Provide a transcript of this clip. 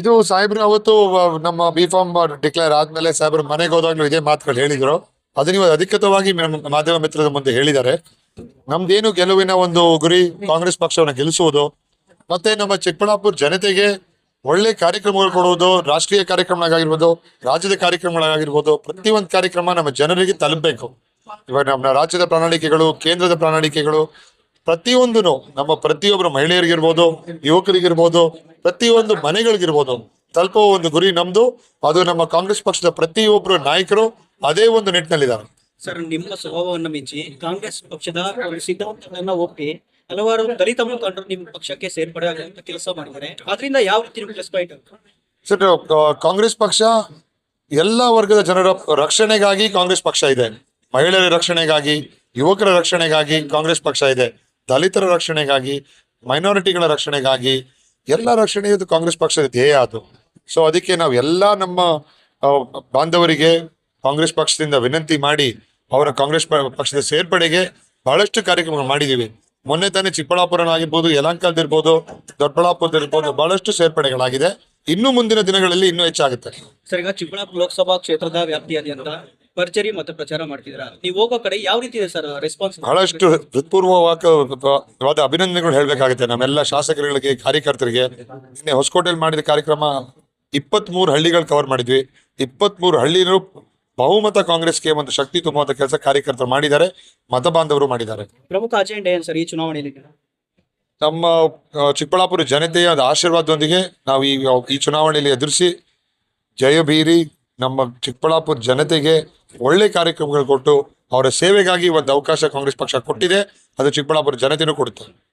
ಇದು ಸಾಹೇಬ್ರು, ಅವತ್ತು ನಮ್ಮ ಬಿ ಫಾರ್ಮ್ ಡಿಕ್ಲೇರ್ ಆದ್ಮೇಲೆ ಸಾಹೇಬ್ರು ಮನೆಗೆ ಹೋದಾಗ್ಲೂ ಇದೇ ಮಾತುಗಳು ಹೇಳಿದ್ರು. ಅದನ್ನ ಇವಾಗ ಅಧಿಕೃತವಾಗಿ ಮಾಧ್ಯಮ ಮಿತ್ರದ ಮುಂದೆ ಹೇಳಿದ್ದಾರೆ. ನಮ್ದೇನು ಗೆಲುವಿನ ಒಂದು ಗುರಿ ಕಾಂಗ್ರೆಸ್ ಪಕ್ಷವನ್ನ ಗೆಲ್ಲಿಸುವುದು ಮತ್ತೆ ನಮ್ಮ ಚಿಕ್ಕಬಳ್ಳಾಪುರ ಜನತೆಗೆ ಒಳ್ಳೆ ಕಾರ್ಯಕ್ರಮಗಳು ಕೊಡುವುದು, ರಾಷ್ಟ್ರೀಯ ಕಾರ್ಯಕ್ರಮಗಳಾಗಿರ್ಬೋದು, ರಾಜ್ಯದ ಕಾರ್ಯಕ್ರಮಗಳಾಗಿರ್ಬೋದು, ಪ್ರತಿಯೊಂದು ಕಾರ್ಯಕ್ರಮ ನಮ್ಮ ಜನರಿಗೆ ತಲುಪಬೇಕು. ಇವಾಗ ನಮ್ಮ ರಾಜ್ಯದ ಪ್ರಣಾಳಿಕೆಗಳು, ಕೇಂದ್ರದ ಪ್ರಣಾಳಿಕೆಗಳು ಪ್ರತಿಯೊಂದು ನಮ್ಮ ಪ್ರತಿಯೊಬ್ಬರು ಮಹಿಳೆಯರಿಗಿರ್ಬೋದು ಯುವಕರಿಗಿರ್ಬೋದು ಪ್ರತಿಯೊಂದು ಮನೆಗಳಿಗಿರ್ಬೋದು ತಲುಪುವ ಒಂದು ಗುರಿ ನಮ್ದು. ಅದು ನಮ್ಮ ಕಾಂಗ್ರೆಸ್ ಪಕ್ಷದ ಪ್ರತಿಯೊಬ್ಬರು ನಾಯಕರು ಅದೇ ಒಂದು ನಿಟ್ಟಿನಲ್ಲಿದ್ದಾರೆ. ಸರ್ ನಿಮ್ಮ ಸ್ವಭಾವವನ್ನು ಮೆಚ್ಚಿ ಕಾಂಗ್ರೆಸ್ ಪಕ್ಷದ ಸಿದ್ಧಾಂತಗಳನ್ನ ಒಪ್ಪಿ ಹಲವಾರು ದಲಿತ ಮುಖಂಡರು ನಿಮ್ಮ ಪಕ್ಷಕ್ಕೆ ಸೇರ್ಪಡೆ ಆಗುವಂತ ಕೆಲಸ ಮಾಡಿದ್ದಾರೆ. ಅದರಿಂದ ಯಾವ ರೀತಿ ಪ್ಲಸ್ ಪಾಯಿಂಟ್ ಸರ್ ಕಾಂಗ್ರೆಸ್ ಪಕ್ಷ ಎಲ್ಲ ವರ್ಗದ ಜನರ ರಕ್ಷಣೆಗಾಗಿ ಕಾಂಗ್ರೆಸ್ ಪಕ್ಷ ಇದೆ. ಮಹಿಳೆಯರ ರಕ್ಷಣೆಗಾಗಿ ಯುವಕರ ರಕ್ಷಣೆಗಾಗಿ ಕಾಂಗ್ರೆಸ್ ಪಕ್ಷ ಇದೆ. ದಲಿತರ ರಕ್ಷಣೆಗಾಗಿ, ಮೈನಾರಿಟಿಗಳ ರಕ್ಷಣೆಗಾಗಿ ಎಲ್ಲ ರಕ್ಷಣೆ ಇದು ಕಾಂಗ್ರೆಸ್ ಪಕ್ಷದ ಧ್ಯೇಯ ಅದು. ಸೊ ಅದಕ್ಕೆ ನಾವು ಎಲ್ಲ ನಮ್ಮ ಬಾಂಧವರಿಗೆ ಕಾಂಗ್ರೆಸ್ ಪಕ್ಷದಿಂದ ವಿನಂತಿ ಮಾಡಿ ಅವರ ಕಾಂಗ್ರೆಸ್ ಪಕ್ಷದ ಸೇರ್ಪಡೆಗೆ ಬಹಳಷ್ಟು ಕಾರ್ಯಕ್ರಮಗಳು ಮಾಡಿದ್ದೀವಿ. ಮೊನ್ನೆ ತಾನೇ ಚಿಕ್ಕಬಳ್ಳಾಪುರ ಆಗಿರ್ಬೋದು ಯಲಹಂಕಲ್ದಿರ್ಬೋದು ದೊಡ್ಡಬಳ್ಳಾಪುರದಿರ್ಬೋದು ಬಹಳಷ್ಟು ಸೇರ್ಪಡೆಗಳಾಗಿದೆ. ಇನ್ನು ಮುಂದಿನ ದಿನಗಳಲ್ಲಿ ಇನ್ನೂ ಹೆಚ್ಚಾಗುತ್ತೆ. ಸರ್, ಈಗ ಚಿಕ್ಕಬಳ್ಳಾಪುರ ಲೋಕಸಭಾ ಕ್ಷೇತ್ರದ ವ್ಯಾಪ್ತಿಯಾದ್ಯಂತ ಭರ್ಜರಿ ಮತ್ತೆ ಪ್ರಚಾರ ಮಾಡ್ತಿದ್ರ ನೀವು ಹೋಗೋ ಕಡೆ ಯಾವ ರೀತಿ ಇದೆ ಸರ್ ರೆಸ್ಪಾನ್ಸ್ ಬಹಳಷ್ಟು ಹೃತ್ಪೂರ್ವವಾದ ಅಭಿನಂದನೆಗಳು ಹೇಳ್ಬೇಕಾಗುತ್ತೆ. ನಮ್ಮೆಲ್ಲ ಶಾಸಕರುಗಳಿಗೆ ಕಾರ್ಯಕರ್ತರಿಗೆ. ನಿನ್ನೆ ಹೊಸಕೋಟೆಯಲ್ಲಿ ಮಾಡಿದ ಕಾರ್ಯಕ್ರಮ ಇಪ್ಪತ್ತ್ ಮೂರು ಹಳ್ಳಿಗಳು ಕವರ್ ಮಾಡಿದ್ವಿ. ಇಪ್ಪತ್ತ್ ಮೂರು ಹಳ್ಳಿನೂ ಬಹುಮತ ಕಾಂಗ್ರೆಸ್ಗೆ ಒಂದು ಶಕ್ತಿ ತುಂಬುವಂತ ಕೆಲಸ ಕಾರ್ಯಕರ್ತರು ಮಾಡಿದ್ದಾರೆ. ಮತ ಬಾಂಧವರು ಮಾಡಿದ್ದಾರೆ. ಪ್ರಮುಖ ಅಜೆಂಡಾ ಏನು ಸರ್ ಈ ಚುನಾವಣೆಯಲ್ಲಿ? ನಮ್ಮ ಚಿಕ್ಕಬಳ್ಳಾಪುರ ಜನತೆಯ ಆಶೀರ್ವಾದದೊಂದಿಗೆ ನಾವು ಈ ಈ ಚುನಾವಣೆಯಲ್ಲಿ ಎದುರಿಸಿ ಜಯ ಬೀರಿ ನಮ್ಮ ಚಿಕ್ಕಬಳ್ಳಾಪುರ ಜನತೆಗೆ ಒಳ್ಳೆ ಕಾರ್ಯಕ್ರಮಗಳು ಕೊಟ್ಟು ಅವರ ಸೇವೆಗಾಗಿ ಒಂದು ಅವಕಾಶ ಕಾಂಗ್ರೆಸ್ ಪಕ್ಷ ಕೊಟ್ಟಿದೆ. ಅದು ಚಿಕ್ಕಬಳ್ಳಾಪುರ ಜನತೆನೂ ಕೊಡುತ್ತೆ.